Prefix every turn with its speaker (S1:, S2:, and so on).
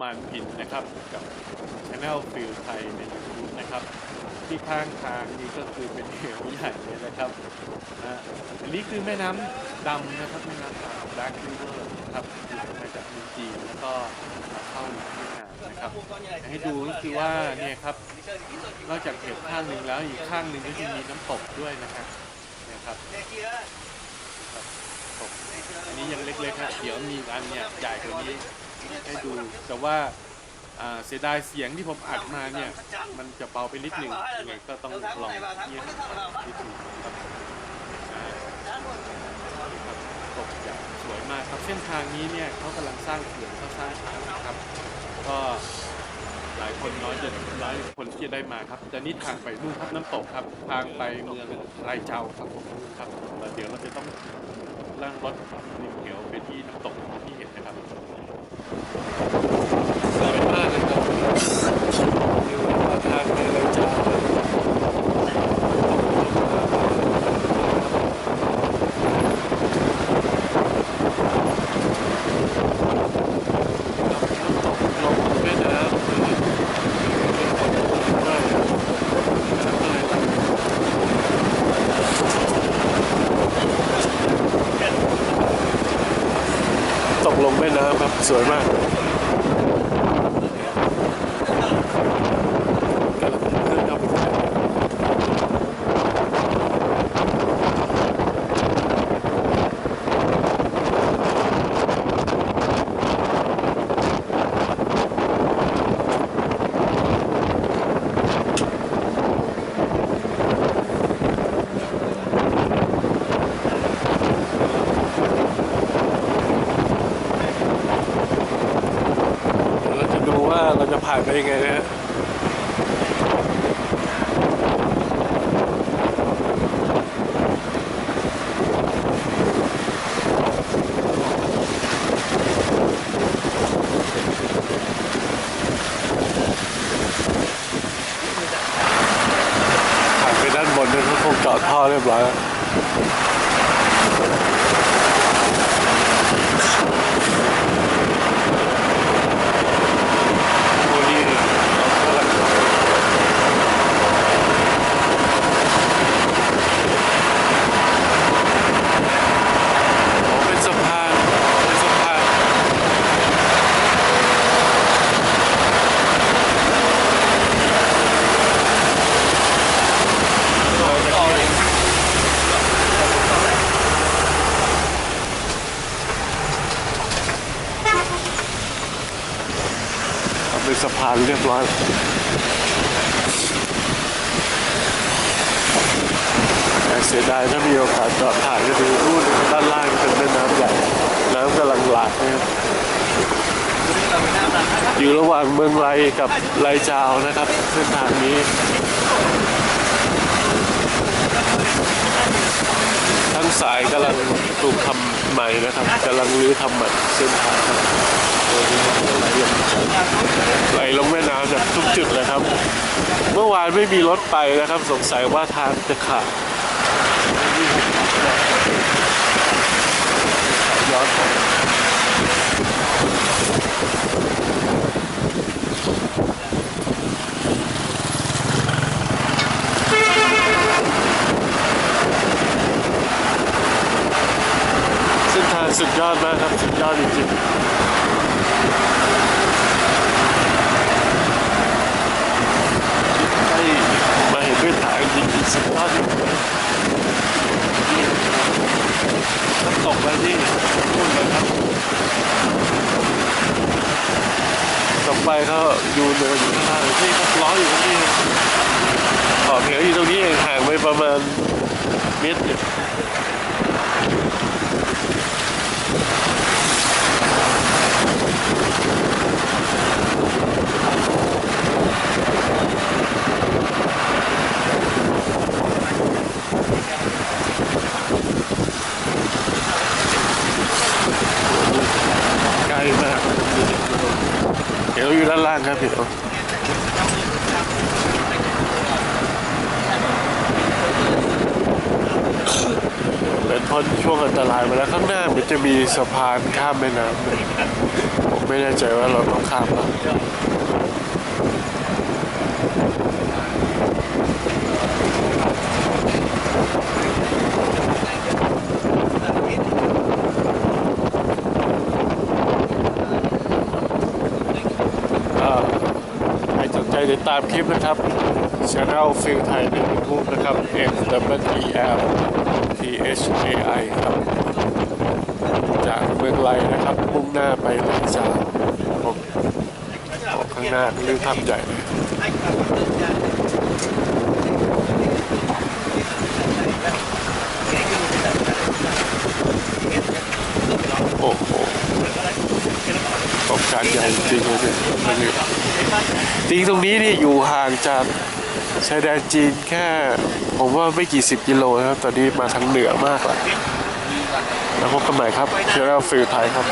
S1: มานพินนะครับ กับช anel ฟิลไทยใน YouTube นะครับ ที่ข้างทางนี้ก็คือเป็นเหวใหญ่เลยนะครับนะอันนี้คือแม่น้ำดำนะครับแม่น้ำดำ Black River นะครับอยู่มาจากเมืองจีนแล้วก็เข้าเวียดนามนะครับให้ดูก็คือว่าเนี่ยครับนอกจากเหวข้างหนึ่งแล้วอีกข้างหนึ่งก็จะมีน้ำตกด้วยนะครับนะครับตกอันนี้ยังเล็กๆครับเดี๋ยวมีอันเนี่ยใหญ่กว่านี้ ให้ดูแต่ว่าเสียดายเสียงที่ผมอัดมาเนี่ย มันจะเบาไปนิดหนึ่งยังไงก็ต้องลองเยี่ยมนิดหนึ่งครับอ่าครับตกใหญ่สวยมากครับเส้นทางนี้เนี่ยเขากำลังสร้างเขื่อนเขาสร้างทางนะครับ ก็หลายคนน้อยจะน้อยคนที่จะได้มาครับแต่นี่ทางไปนู่นครับน้ำตกครับ ทางไปเมืองไรเจ้าครับผมครับเดี๋ยวเราจะต้องล่างรถริมเหวไปที่น้ำตกที่เห็นนะครับสวยมากเลยครับดูว่าทางไปไรเจ้าน้ำตกลงแม่น้ำเลยเป็นคนมากน้ำก็เลยไหล ตกลงแม่น้ำครับ สวยมากกำลังขึ้นเข้าไปข้างในเดี๋ยวเราจะดูว่าเราจะ ผ่านไปยังไงนะผ่านไปด้านบนเนี่ยเขาคงเจาะท่อเรียบร้อยแล้วโอ้นี่เรากำลังโอ้เป็นสะพานเป็นสะพานเป็น สะพานเรียบร้อยแต่เสียดายถ้ามีโอกาสจอดถ่ายก็ดูรูดด้านล่างเป็นแม่น้ำใหญ่ น้ำกำลังหลากนะครับอยู่ระหว่างเมืองไรกับไรจาวนะครับเส้นทางนี้ ทั้ง สายกำลังถูกทำใหม่นะครับกำลังรื้อทำใหม่เส้นทางครับไหลลงแม่น้ำจากทุกจุดเลยครับ เมื่อวานไม่มีรถไปนะครับ สงสัยว่าทางจะขาดย้อนไปเส้นทางสุดยอดมาก ครับสุดยอดจริงๆให้มาเห็นด้วยจริงๆสุดยอดจริงน้ำตกแล้วนี่นู่นเลยครับต่อไปเขาอยู่เนินอยู่ข้างล่างนี่ครับล้ออยู่ตรงนี้ขอบเหวออยู่ตรงนี้ห่างไปประมาณเมตรหนึ่ง ไกลมากเดี๋ย วอยู่ด้านล่างครับเดี๋ยว
S2: เป็นพ้นช่วงอันตรายมาแล้วข้างหน้ามันจะมีสะพานข้ามแม่น้ำผมไม่แน่ใจว่าเราต้องข้ามหรือเปล่าอ่าใครสนใจ ติดตามคลิปนะครับช anel ฟิลไทยใน YouTube นะครับ M W E L T H A I ครับ จากเมืองไรนะครับมุ่งหน้าไปเลจามออกข้างหน้าหรืองทำใหญ่เลยโอ้โหต การใหญ่จริงเลยจริงตรงนี้นี่อยู่ห่างจากชายแดนจีนแค่ผมว่าไม่กี่สิบกิโลนะครับ ตอนนี้มาทางเหนือมากแล้วแล้วพบกันใหม่ครับเชียร์ฟิลไทยครับ